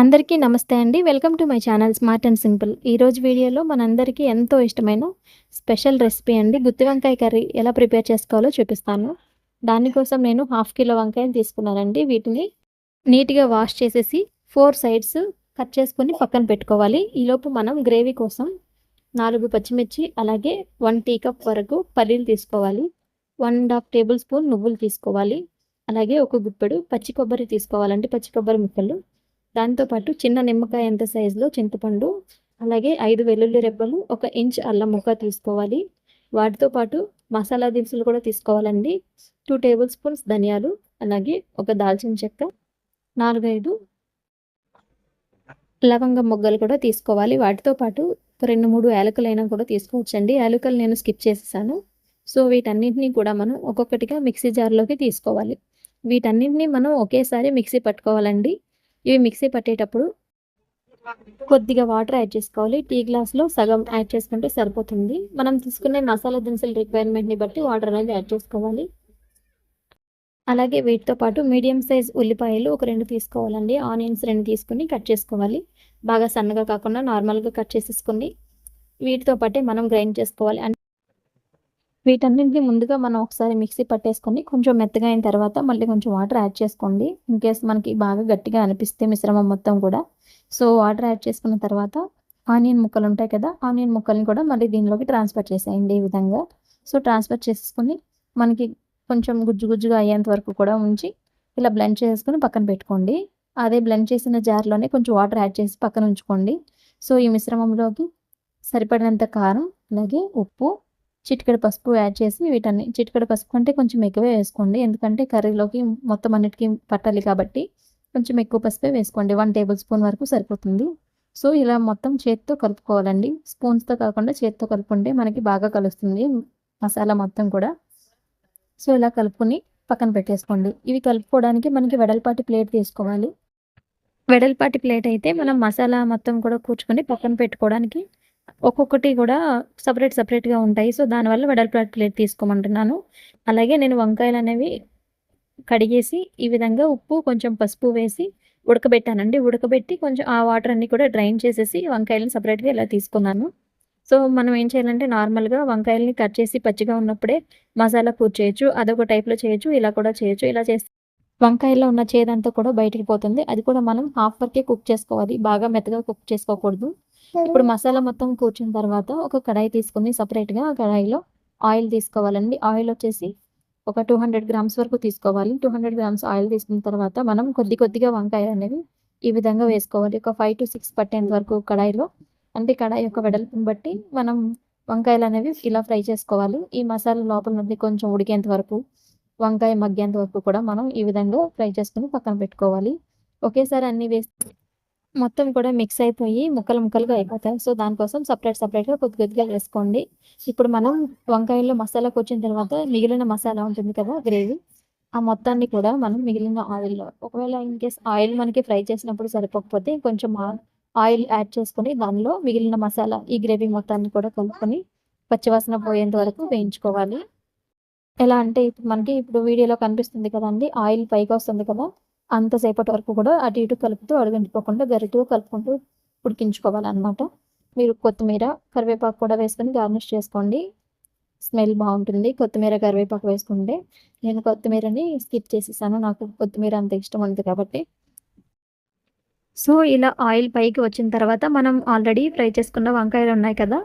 అందరికీ నమస్తే అండి. Welcome to my channel smart and simple. ఈరోజు వీడియోలో మనందరికీ ఎంతో ఇష్టమైన స్పెషల్ రెసిపీ అండి. గుత్తి వంకాయ కర్రీ ఎలా ప్రిపేర్ చేసుకోవాలో చూపిస్తాను. దానికోసం నేను హాఫ్ కిలో వంకాయని తీసుకున్నానండి. వీటిని నీట్గా వాష్ చేసేసి ఫోర్ సైడ్స్ కట్ చేసుకొని పక్కన పెట్టుకోవాలి. ఈలోపు మనం గ్రేవీ కోసం నాలుగు పచ్చిమిర్చి అలాగే వన్ టీ కప్ వరకు పల్లీలు తీసుకోవాలి. One and half tablespoon నువ్వులు తీసుకోవాలి. అలాగే ఒక గుప్పెడు పచ్చి కొబ్బరి తీసుకోవాలండి. పచ్చి కొబ్బరి ముక్కలు. దాంతోపాటు చిన్న నిమ్మకాయ ఎంత సైజులో చింతపండు అలాగే ఐదు వెల్లుల్లి రెబ్బలు ఒక ఇంచ్ అల్లం ముక్క తీసుకోవాలి. వాటితో పాటు మసాలా దినుసులు కూడా తీసుకోవాలండి. టూ టేబుల్ స్పూన్స్ ధనియాలు అలాగే ఒక దాల్చిన చెక్క నాలుగైదు లవంగ మొగ్గలు కూడా తీసుకోవాలి. వాటితో పాటు ఒక రెండు మూడు యాలకులైనా కూడా తీసుకోవచ్చండి. యాలకులు నేను స్కిప్ చేసేసాను. సో వీటన్నింటినీ కూడా మనం ఒక్కొక్కటిగా మిక్సీ జార్లోకి తీసుకోవాలి. వీటన్నింటినీ మనం ఒకేసారి మిక్సీ పట్టుకోవాలండి. ఇవి మిక్సీ పట్టేటప్పుడు కొద్దిగా వాటర్ యాడ్ చేసుకోవాలి. టీ గ్లాస్లో సగం యాడ్ చేసుకుంటే సరిపోతుంది. మనం తీసుకునే మసాలా దినుసుల రిక్వైర్మెంట్ని బట్టి వాటర్ అనేది యాడ్ చేసుకోవాలి. అలాగే వీటితో పాటు మీడియం సైజ్ ఉల్లిపాయలు ఒక రెండు తీసుకోవాలండి. ఆనియన్స్ రెండు తీసుకుని కట్ చేసుకోవాలి. బాగా సన్నగా కాకుండా నార్మల్గా కట్ చేసేసుకుని వీటితో పాటే మనం గ్రైండ్ చేసుకోవాలి. వీటన్నింటినీ ముందుగా మనం ఒకసారి మిక్సీ పట్టేసుకొని కొంచెం మెత్తగా అయిన తర్వాత మళ్ళీ కొంచెం వాటర్ యాడ్ చేసుకోండి. ఇన్ కేస్ మనకి బాగా గట్టిగా అనిపిస్తే మిశ్రమం మొత్తం కూడా. సో వాటర్ యాడ్ చేసుకున్న తర్వాత ఆనియన్ ముక్కలు ఉంటాయి కదా ఆనియన్ ముక్కల్ని కూడా మళ్ళీ దీనిలోకి ట్రాన్స్ఫర్ చేసేయండి ఈ విధంగా. సో ట్రాన్స్ఫర్ చేసుకుని మనకి కొంచెం గుజ్జు గుజ్జుగా అయ్యేంత వరకు కూడా ఉంచి ఇలా బ్లెండ్ చేసుకుని పక్కన పెట్టుకోండి. అదే బ్లెండ్ చేసిన జార్లోనే కొంచెం వాటర్ యాడ్ చేసి పక్కన ఉంచుకోండి. సో ఈ మిశ్రమంలోకి సరిపడినంత కారం అలాగే ఉప్పు చిటికెడు పసుపు యాడ్ చేసి వీటన్ని చిటికెడు పసుపు కంటే కొంచెం ఎక్కువే వేసుకోండి. ఎందుకంటే కర్రీలోకి మొత్తం అన్నిటికీ పట్టాలి కాబట్టి కొంచెం ఎక్కువ పసుపే వేసుకోండి. వన్ టేబుల్ స్పూన్ వరకు సరిపోతుంది. సో ఇలా మొత్తం చేతితో కలుపుకోవాలండి. స్పూన్స్తో కాకుండా చేతితో కలుపుకుంటే మనకి బాగా కలుస్తుంది. మసాలా మొత్తం కూడా. సో ఇలా కలుపుకొని పక్కన పెట్టేసుకోండి. ఇవి కలుపుకోవడానికి మనకి వెడల్పాటి ప్లేట్ తీసుకోవాలి. వెడల్పాటి ప్లేట్ అయితే మనం మసాలా మొత్తం కూడా కూర్చుకొని పక్కన పెట్టుకోవడానికి ఒక్కొక్కటి కూడా సపరేట్ సపరేట్గా ఉంటాయి. సో దానివల్ల వెడల్పాటి ప్లేట్ తీసుకోమంటున్నాను. అలాగే నేను వంకాయలు అనేవి కడిగేసి ఈ విధంగా ఉప్పు కొంచెం పసుపు వేసి ఉడకబెట్టానండి. ఉడకబెట్టి కొంచెం ఆ వాటర్ అన్నీ కూడా డ్రైన్ చేసేసి వంకాయలను సపరేట్గా ఇలా తీసుకున్నాను. సో మనం ఏం చేయాలంటే నార్మల్గా వంకాయలని కట్ చేసి పచ్చిగా ఉన్నప్పుడే మసాలా కూర చేయొచ్చు అదొక టైప్లో చేయొచ్చు ఇలా కూడా చేయొచ్చు. ఇలా చేస్తే వంకాయలో ఉన్న చేదంతా కూడా బయటికి పోతుంది. అది కూడా మనం హాఫ్ వరకే కుక్ చేసుకోవాలి. బాగా మెత్తగా కుక్ చేసుకోకూడదు. ఇప్పుడు మసాలా మొత్తం కూర్చున్న తర్వాత ఒక కడాయి తీసుకుని సపరేట్గా ఆ కడాయిలో ఆయిల్ తీసుకోవాలండి. ఆయిల్ వచ్చేసి ఒక టూ హండ్రెడ్ గ్రామ్స్ వరకు తీసుకోవాలి. టూ హండ్రెడ్ గ్రామ్స్ ఆయిల్ తీసుకున్న తర్వాత మనం కొద్ది కొద్దిగా వంకాయలు అనేవి ఈ విధంగా వేసుకోవాలి. ఒక ఫైవ్ టు సిక్స్ పట్టేంత వరకు కడాయిలో. అంటే కడాయి యొక్క వెడల్పుని బట్టి మనం వంకాయలు అనేవి ఇలా ఫ్రై చేసుకోవాలి. ఈ మసాలా లోపల నుండి కొంచెం ఉడికేంత వరకు వంకాయ మగ్గేంత వరకు కూడా మనం ఈ విధంగా ఫ్రై చేసుకుని పక్కన పెట్టుకోవాలి. ఒకేసారి అన్ని వేసి మొత్తం కూడా మిక్స్ అయిపోయి ముక్కలు ముక్కలుగా అయిపోతాయి. సో దానికోసం సపరేట్ సపరేట్గా కొద్ది కొద్దిగా వేసుకోండి. ఇప్పుడు మనం వంకాయల్లో మసాలాకి వచ్చిన తర్వాత మిగిలిన మసాలా ఉంటుంది కదా గ్రేవీ. ఆ మొత్తాన్ని కూడా మనం మిగిలిన ఆయిల్లో. ఒకవేళ ఇన్ కేస్ ఆయిల్ మనకి ఫ్రై చేసినప్పుడు సరిపోకపోతే కొంచెం ఆయిల్ యాడ్ చేసుకొని దానిలో మిగిలిన మసాలా ఈ గ్రేవీ మొత్తాన్ని కూడా కలుపుకొని పచ్చివాసన పోయేంత వరకు వేయించుకోవాలి. ఎలా అంటే ఇప్పుడు మనకి ఇప్పుడు వీడియోలో కనిపిస్తుంది కదండి ఆయిల్ పైకి వస్తుంది కదా. అంతసేపటి వరకు కూడా అటు ఇటు కలుపుతూ అడుగంటిపోకుండా గరిటతో కలుపుకుంటూ ఉడికించుకోవాలన్నమాట. మీరు కొత్తిమీర కరివేపాకు కూడా వేసుకొని గార్నిష్ చేసుకోండి. స్మెల్ బాగుంటుంది. కొత్తిమీర కరివేపాకు వేసుకుంటే నేను కొత్తిమీరని స్కిప్ చేసేసాను. నాకు కొత్తిమీర అంత ఇష్టం ఉంది కాబట్టి. సో ఇలా ఆయిల్ పైకి వచ్చిన తర్వాత మనం ఆల్రెడీ ఫ్రై చేసుకున్న వంకాయలు ఉన్నాయి కదా?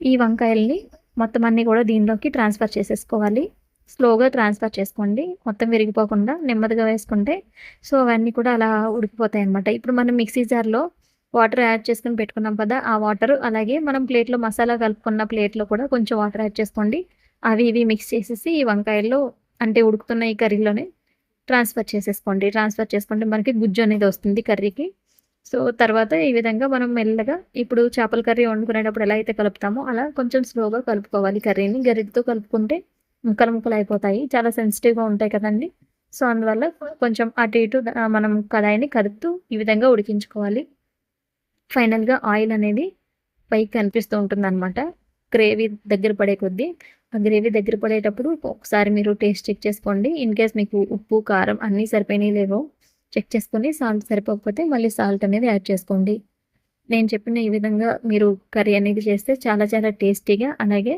ఈ వంకాయల్ని మొత్తం అన్నీ కూడా దీనిలోకి ట్రాన్స్ఫర్ చేసేసుకోవాలి. స్లోగా ట్రాన్స్ఫర్ చేసుకోండి. మొత్తం విరిగిపోకుండా నెమ్మదిగా వేసుకుంటే. సో అవన్నీ కూడా అలా ఉడికిపోతాయి అనమాట ఇప్పుడు మనం మిక్సీ జార్లో వాటర్ యాడ్ చేసుకుని పెట్టుకున్నాం కదా ఆ వాటర్ అలాగే మనం ప్లేట్లో మసాలా కలుపుకున్న ప్లేట్లో కూడా కొంచెం వాటర్ యాడ్ చేసుకోండి. అవి ఇవి మిక్స్ చేసేసి ఈ వంకాయల్లో అంటే ఉడుకుతున్న ఈ కర్రీలోనే ట్రాన్స్ఫర్ చేసేసుకోండి. ట్రాన్స్ఫర్ చేసుకుంటే మనకి గుజ్జు అనేది వస్తుంది కర్రీకి. సో తర్వాత ఈ విధంగా మనం మెల్లగా ఇప్పుడు చేపల కర్రీ వండుకునేటప్పుడు ఎలా అయితే కలుపుతామో అలా కొంచెం స్లోగా కలుపుకోవాలి కర్రీని. గరిటతో కలుపుకుంటే ముక్కలు ముక్కలు అయిపోతాయి చాలా సెన్సిటివ్గా ఉంటాయి కదండి. సో అందువల్ల కొంచెం అటు ఇటు మనం కడాయిని కలుపుతూ ఈ విధంగా ఉడికించుకోవాలి. ఫైనల్గా ఆయిల్ అనేది పైకి కనిపిస్తూ ఉంటుంది అనమాట గ్రేవీ దగ్గర పడే కొద్దీ ఆ గ్రేవీ దగ్గర పడేటప్పుడు ఒకసారి మీరు టేస్ట్ చెక్ చేసుకోండి. ఇన్ కేస్ మీకు ఉప్పు కారం అన్నీ సరిపోయినాయి లేవో చెక్ చేసుకొని సాల్ట్ సరిపోకపోతే మళ్ళీ సాల్ట్ అనేది యాడ్ చేసుకోండి. నేను చెప్పిన ఈ విధంగా మీరు కర్రీ అనేది చేస్తే చాలా చాలా టేస్టీగా అలాగే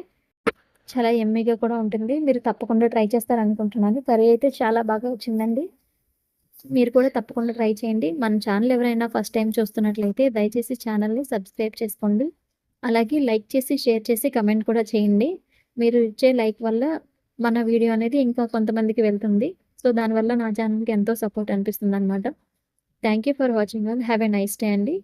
చాలా ఎమ్మీగా కూడా ఉంటుంది. మీరు తప్పకుండా ట్రై చేస్తారనుకుంటున్నాను. కర్రీ అయితే చాలా బాగా వచ్చిందండి. మీరు కూడా తప్పకుండా ట్రై చేయండి. మన ఛానల్ ఎవరైనా ఫస్ట్ టైం చూస్తున్నట్లయితే దయచేసి ఛానల్ని సబ్స్క్రైబ్ చేసుకోండి. అలాగే లైక్ చేసి షేర్ చేసి కమెంట్ కూడా చేయండి. మీరు ఇచ్చే లైక్ వల్ల మన వీడియో అనేది ఇంకా కొంతమందికి వెళ్తుంది. సో దానివల్ల నా ఛానల్కి ఎంతో సపోర్ట్ అనిపిస్తుంది అనమాట thank you for watching all have a nice day అండి.